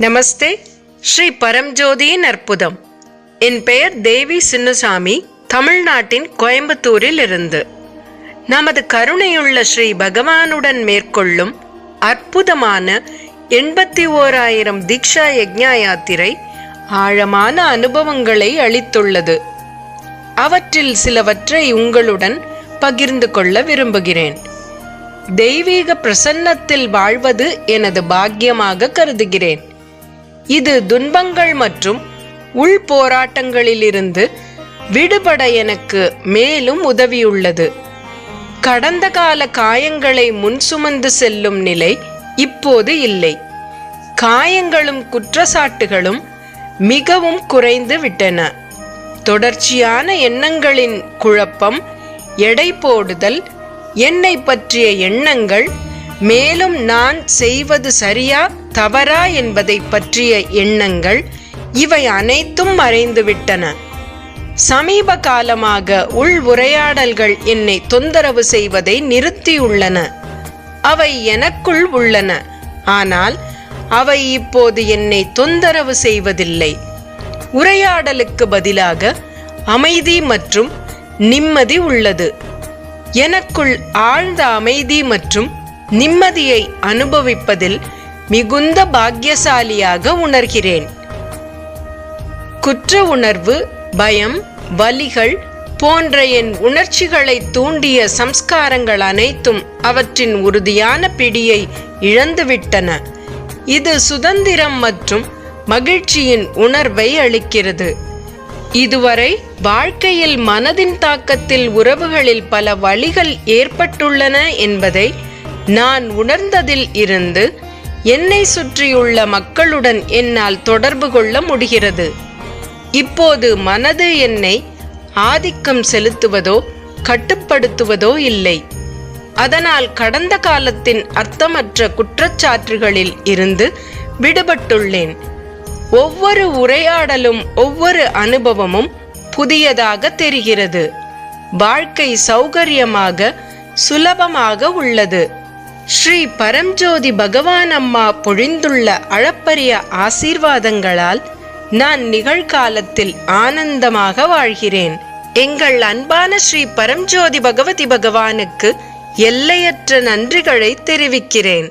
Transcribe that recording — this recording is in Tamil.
நமஸ்தே ஸ்ரீ பரம்ஜோதியின் அற்புதம். என் பெயர் தேவி சின்னசாமி தமிழ்நாட்டின் கோயம்புத்தூரில் இருந்து நமது கருணையுள்ள ஸ்ரீ பகவானுடன் மேற்கொள்ளும் அற்புதமான எண்பத்தி ஓராயிரம் தீக்ஷா யக்ஞா யாத்திரை ஆழமான அனுபவங்களை அளித்துள்ளது. அவற்றில் சிலவற்றை உங்களுடன் பகிர்ந்து கொள்ள விரும்புகிறேன். தெய்வீக பிரசன்னத்தில் வாழ்வது எனது பாக்கியமாக கருதுகிறேன். இது துன்பங்கள் மற்றும் உள் போராட்டங்களிலிருந்து விடுபட எனக்கு மேலும் உதவியுள்ளது. கடந்த கால காயங்களை முன் சுமந்து செல்லும் நிலை இப்போது இல்லை. காயங்களும் குற்றச்சாட்டுகளும் மிகவும் குறைந்து விட்டன. தொடர்ச்சியான எண்ணங்களின் குழப்பம் எடை போடுதல் என்னை பற்றிய எண்ணங்கள் மேலும் நான் செய்வது சரியா தவறா என்பதை பற்றிய எண்ணங்கள் இவை அனைத்தும் மறைந்துவிட்டன. சமீப காலமாக உள் உரையாடல்கள் என்னை தொந்தரவு செய்வதை நிறுத்தியுள்ளன. அவை எனக்குள் உள்ளன. ஆனால் அவை இப்போது என்னை தொந்தரவு செய்வதில்லை. உரையாடலுக்கு பதிலாக அமைதி மற்றும் நிம்மதி உள்ளது. எனக்குள் ஆழ்ந்த அமைதி மற்றும் நிம்மதியை அனுபவிப்பதில் மிகுந்த பாக்கியசாலியாக உணர்கிறேன். குற்ற உணர்வு பயம் வலிகள் போன்ற என் உணர்ச்சிகளை தூண்டிய சம்ஸ்காரங்கள் அனைத்தும் அவற்றின் உறுதியான பிடியை இழந்துவிட்டன. இது சுதந்திரம் மற்றும் மகிழ்ச்சியின் உணர்வை அளிக்கிறது. இதுவரை வாழ்க்கையில் மனதின் தாக்கத்தில் உறவுகளில் பல வழிகள் ஏற்பட்டுள்ளன என்பதை நான் உணர்ந்ததில் இருந்து என்னை சுற்றியுள்ள மக்களுடன் என்னால் தொடர்பு கொள்ள முடிகிறது. இப்போது மனது என்னை ஆதிக்கம் செலுத்துவதோ கட்டுப்படுத்துவதோ இல்லை. அதனால் கடந்த காலத்தின் அர்த்தமற்ற குற்றச்சாட்டுகளில் இருந்து விடுபட்டுள்ளேன். ஒவ்வொரு உரையாடலும் ஒவ்வொரு அனுபவமும் புதியதாக தெரிகிறது. வாழ்க்கை சௌகரியமாக சுலபமாக உள்ளது. ஸ்ரீ பரம்ஜோதி பகவான் அம்மா பொழிந்துள்ள அளப்பரிய ஆசீர்வாதங்களால் நான் நிகழ்காலத்தில் ஆனந்தமாக வாழ்கிறேன். எங்கள் அன்பான ஸ்ரீ பரம்ஜோதி பகவதி பகவானுக்கு எல்லையற்ற நன்றிகளை தெரிவிக்கிறேன்.